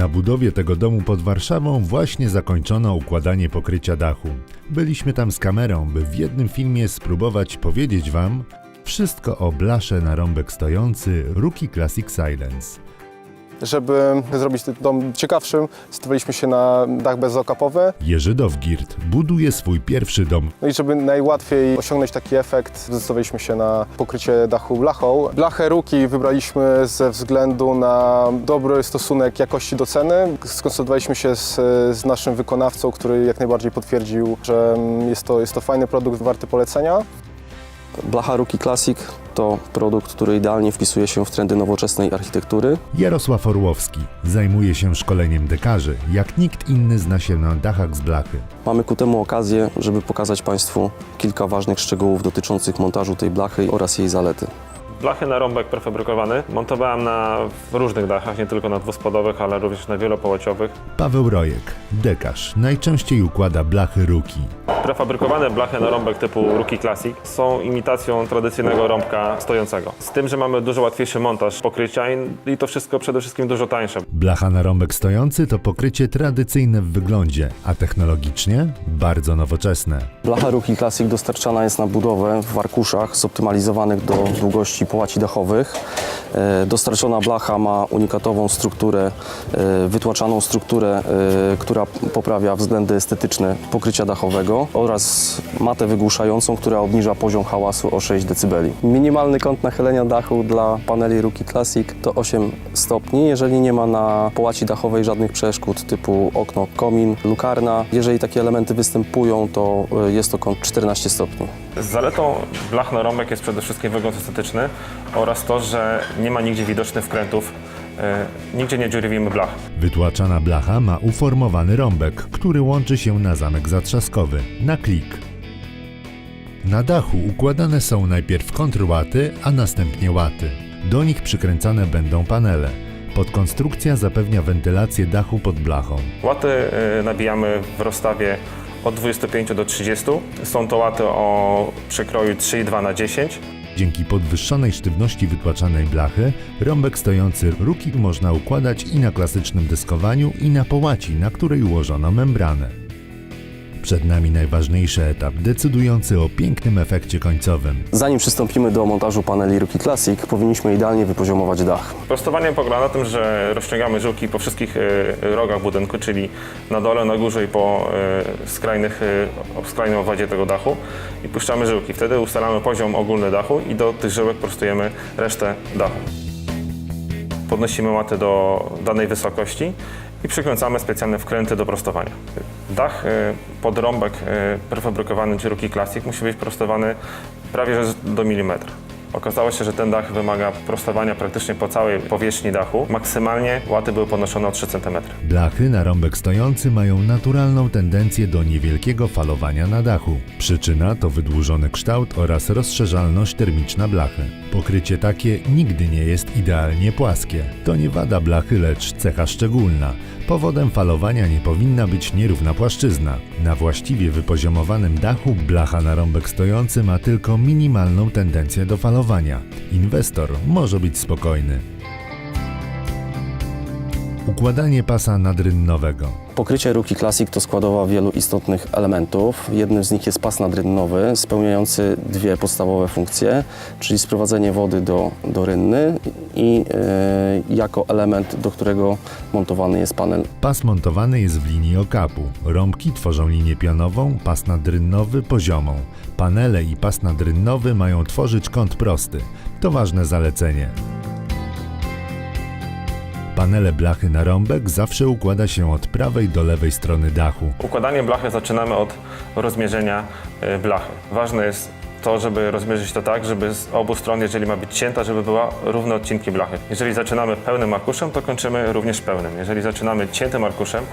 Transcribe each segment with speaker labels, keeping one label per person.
Speaker 1: Na budowie tego domu pod Warszawą właśnie zakończono układanie pokrycia dachu. Byliśmy tam z kamerą, by w jednym filmie spróbować powiedzieć Wam wszystko o blasze na rąbek stojący Rookie Classic Silence.
Speaker 2: Żeby zrobić ten dom ciekawszym, zdecydowaliśmy się na dach bezokapowy.
Speaker 1: Jerzy Dowgirt buduje swój pierwszy dom.
Speaker 2: No i żeby najłatwiej osiągnąć taki efekt, zdecydowaliśmy się na pokrycie dachu blachą. Blachę Ruki wybraliśmy ze względu na dobry stosunek jakości do ceny. Skonsultowaliśmy się z, z naszym wykonawcą, który jak najbardziej potwierdził, że jest to, jest to fajny produkt warty polecenia.
Speaker 3: Blacha Rookie Classic to produkt, który idealnie wpisuje się w trendy nowoczesnej architektury.
Speaker 1: Jarosław Orłowski zajmuje się szkoleniem dekarzy, jak nikt inny zna się na dachach z blachy.
Speaker 3: Mamy ku temu okazję, żeby pokazać Państwu kilka ważnych szczegółów dotyczących montażu tej blachy oraz jej zalety.
Speaker 4: Blachy na rąbek prefabrykowany montowałem na różnych dachach, nie tylko na dwuspadowych, ale również na wielopołaciowych.
Speaker 1: Paweł Rojek, dekarz, najczęściej układa blachy Ruki.
Speaker 4: Prefabrykowane blachy na rąbek typu Rookie Classic są imitacją tradycyjnego rąbka stojącego. Z tym, że mamy dużo łatwiejszy montaż pokrycia i- to wszystko przede wszystkim dużo tańsze.
Speaker 1: Blacha na rąbek stojący to pokrycie tradycyjne w wyglądzie, a technologicznie bardzo nowoczesne.
Speaker 3: Blacha Rookie Classic dostarczana jest na budowę w arkuszach zoptymalizowanych do długości połaci dachowych. E, Dostarczona blacha ma unikatową strukturę, e, wytłaczaną strukturę, e, która poprawia względy estetyczne pokrycia dachowego oraz matę wygłuszającą, która obniża poziom hałasu o 6 dB. Minimalny kąt nachylenia dachu dla paneli Rookie Classic to 8 stopni, jeżeli nie ma na połaci dachowej żadnych przeszkód typu okno, komin, lukarna. Jeżeli takie elementy występują, to jest to kąt 14 stopni.
Speaker 4: Zaletą blach na rąbek jest przede wszystkim wygląd estetyczny oraz to, że nie ma nigdzie widocznych wkrętów, e, nigdzie nie dziurywimy blach.
Speaker 1: Wytłaczana blacha ma uformowany rąbek, który łączy się na zamek zatrzaskowy, na klik. Na dachu układane są najpierw kontrłaty, a następnie łaty. Do nich przykręcane będą panele. Podkonstrukcja zapewnia wentylację dachu pod blachą.
Speaker 4: Łaty e, nabijamy w rozstawie od 25 do 30. Są to łaty o przekroju 3,2 na 10.
Speaker 1: Dzięki podwyższonej sztywności wytłaczanej blachy, rąbek stojący Rookie można układać i na klasycznym deskowaniu, i na połaci, na której ułożono membranę. Przed nami najważniejszy etap, decydujący o pięknym efekcie końcowym.
Speaker 3: Zanim przystąpimy do montażu paneli Rookie Classic, powinniśmy idealnie wypoziomować dach.
Speaker 4: Prostowanie polega na tym, że rozciągamy żyłki po wszystkich e, rogach budynku, czyli na dole, na górze i po e, skrajnych, e, skrajnym owadzie tego dachu i puszczamy żyłki. Wtedy ustalamy poziom ogólny dachu i do tych żyłek prostujemy resztę dachu. Podnosimy łaty do danej wysokości i przykręcamy specjalne wkręty do prostowania. Dach e, pod rąbek e, prefabrykowany czy Rookie Classic musi być prostowany prawie że do milimetra. Okazało się, że ten dach wymaga prostowania praktycznie po całej powierzchni dachu. Maksymalnie łaty były podnoszone o 3 cm.
Speaker 1: Blachy na rąbek stojący mają naturalną tendencję do niewielkiego falowania na dachu. Przyczyna to wydłużony kształt oraz rozszerzalność termiczna blachy. Pokrycie takie nigdy nie jest idealnie płaskie. To nie wada blachy, lecz cecha szczególna. Powodem falowania nie powinna być nierówna płaszczyzna. Na właściwie wypoziomowanym dachu blacha na rąbek stojący ma tylko minimalną tendencję do falowania. Inwestor może być spokojny. Układanie pasa nadrynnowego.
Speaker 3: Pokrycie Rookie Classic to składowa wielu istotnych elementów. Jednym z nich jest pas nadrynnowy, spełniający dwie podstawowe funkcje, czyli sprowadzenie wody do, do rynny i e, jako element, do którego montowany jest panel.
Speaker 1: Pas montowany jest w linii okapu. Rąbki tworzą linię pionową, pas nadrynnowy poziomą. Panele i pas nadrynnowy mają tworzyć kąt prosty. To ważne zalecenie. Panele blachy na rąbek zawsze układa się od prawej do lewej strony dachu.
Speaker 4: Układanie blachy zaczynamy od rozmierzenia e, blachy. Ważne jest to, żeby rozmierzyć to tak, żeby z obu stron, jeżeli ma być cięta, żeby była równe odcinki blachy. Jeżeli zaczynamy pełnym arkuszem, to kończymy również pełnym. Jeżeli zaczynamy ciętym arkuszem,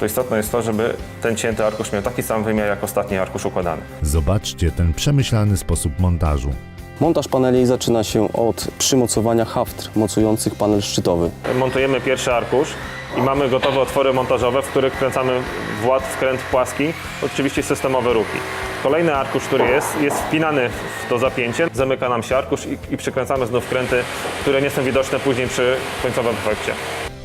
Speaker 4: to istotne jest to, żeby ten cięty arkusz miał taki sam wymiar jak ostatni arkusz układany.
Speaker 1: Zobaczcie ten przemyślany sposób montażu.
Speaker 3: Montaż paneli zaczyna się od przymocowania haftr mocujących panel szczytowy.
Speaker 4: Montujemy pierwszy arkusz i mamy gotowe otwory montażowe, w których kręcamy w ład wkręt płaski, oczywiście systemowe ruki. Kolejny arkusz, który jest, jest wpinany w to zapięcie, zamyka nam się arkusz i, i przykręcamy znów wkręty, które nie są widoczne później przy końcowym efekcie.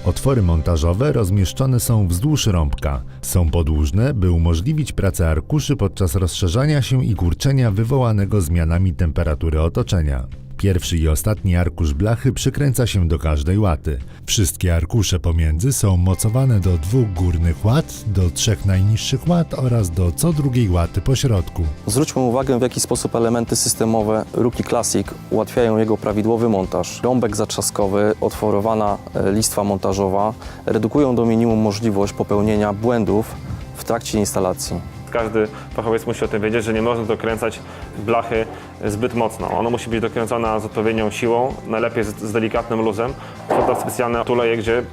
Speaker 1: Otwory montażowe rozmieszczone są wzdłuż rąbka. Są podłużne, by umożliwić pracę arkuszy podczas rozszerzania się i kurczenia wywołanego zmianami temperatury otoczenia. Pierwszy i ostatni arkusz blachy przykręca się do każdej łaty. Wszystkie arkusze pomiędzy są mocowane do dwóch górnych łat, do trzech najniższych łat oraz do co drugiej łaty po środku.
Speaker 3: Zwróćmy uwagę, w jaki sposób elementy systemowe Ruki Classic ułatwiają jego prawidłowy montaż. Rąbek zatrzaskowy, otworowana e, listwa montażowa redukują do minimum możliwość popełnienia błędów w trakcie instalacji.
Speaker 4: Każdy fachowiec musi o tym wiedzieć, że nie można dokręcać blachy zbyt mocno. Ona musi być dokręcona z odpowiednią siłą, najlepiej z, z delikatnym luzem. Są tam specjalne tuleje, gdzie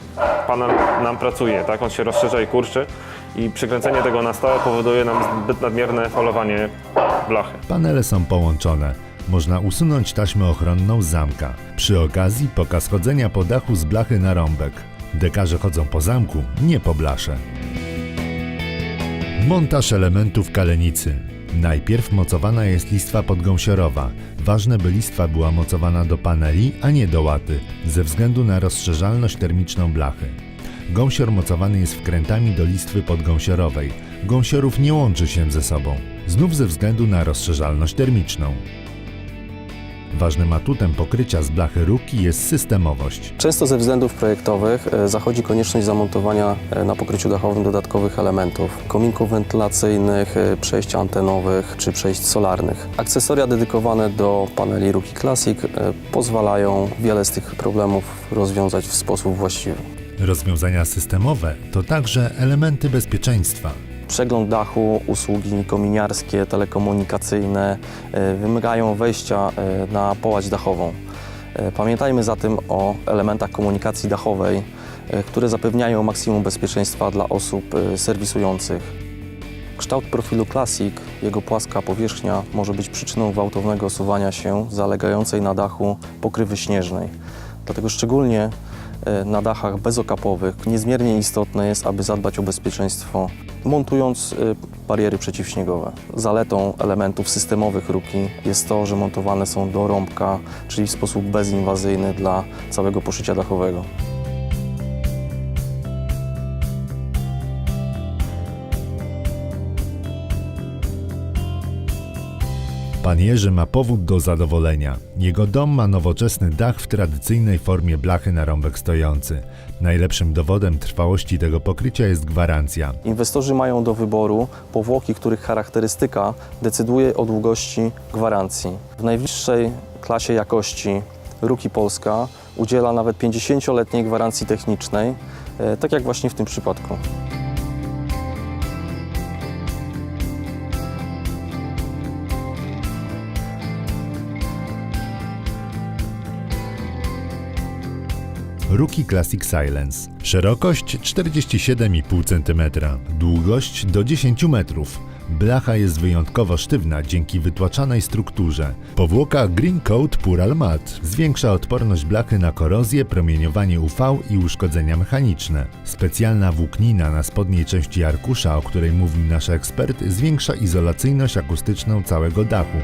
Speaker 4: panel nam pracuje, tak? On się rozszerza i kurczy i przykręcenie tego na stałe powoduje nam zbyt nadmierne falowanie blachy.
Speaker 1: Panele są połączone. Można usunąć taśmę ochronną z zamka. Przy okazji pokaz chodzenia po dachu z blachy na rąbek. Dekarze chodzą po zamku, nie po blasze. Montaż elementów kalenicy. Najpierw mocowana jest listwa podgąsiorowa. Ważne, by listwa była mocowana do paneli, a nie do łaty, ze względu na rozszerzalność termiczną blachy. Gąsior mocowany jest wkrętami do listwy podgąsiorowej. Gąsiorów nie łączy się ze sobą, znów ze względu na rozszerzalność termiczną. Ważnym atutem pokrycia z blachy ruki jest systemowość.
Speaker 3: Często ze względów projektowych e, zachodzi konieczność zamontowania e, na pokryciu dachowym dodatkowych elementów, kominków wentylacyjnych, e, przejść antenowych czy przejść solarnych. Akcesoria dedykowane do paneli Ruki Classic pozwalają wiele z tych problemów rozwiązać w sposób właściwy.
Speaker 1: Rozwiązania systemowe to także elementy bezpieczeństwa.
Speaker 3: Przegląd dachu, usługi kominiarskie, telekomunikacyjne e, wymagają wejścia e, na połać dachową. E, Pamiętajmy zatem o elementach komunikacji dachowej, które zapewniają maksimum bezpieczeństwa dla osób serwisujących. Kształt profilu Classic, jego płaska powierzchnia może być przyczyną gwałtownego osuwania się zalegającej na dachu pokrywy śnieżnej. Dlatego szczególnie na dachach bezokapowych niezmiernie istotne jest, aby zadbać o bezpieczeństwo, montując e, bariery przeciwśniegowe. Zaletą elementów systemowych ruki jest to, że montowane są do rąbka, czyli w sposób bezinwazyjny dla całego poszycia dachowego.
Speaker 1: Pan Jerzy ma powód do zadowolenia. Jego dom ma nowoczesny dach w tradycyjnej formie blachy na rąbek stojący. Najlepszym dowodem trwałości tego pokrycia jest gwarancja.
Speaker 3: Inwestorzy mają do wyboru powłoki, których charakterystyka decyduje o długości gwarancji. W najwyższej klasie jakości Ruki Polska udziela nawet 50-letniej gwarancji technicznej, e, tak jak właśnie w tym przypadku.
Speaker 1: Ruki Classic Silence. Szerokość 47,5 cm, długość do 10 metrów. Blacha jest wyjątkowo sztywna dzięki wytłaczanej strukturze. Powłoka Green Coat Pural Mat zwiększa odporność blachy na korozję, promieniowanie UV i uszkodzenia mechaniczne. Specjalna włóknina na spodniej części arkusza, o której mówił nasz ekspert, zwiększa izolacyjność akustyczną całego dachu.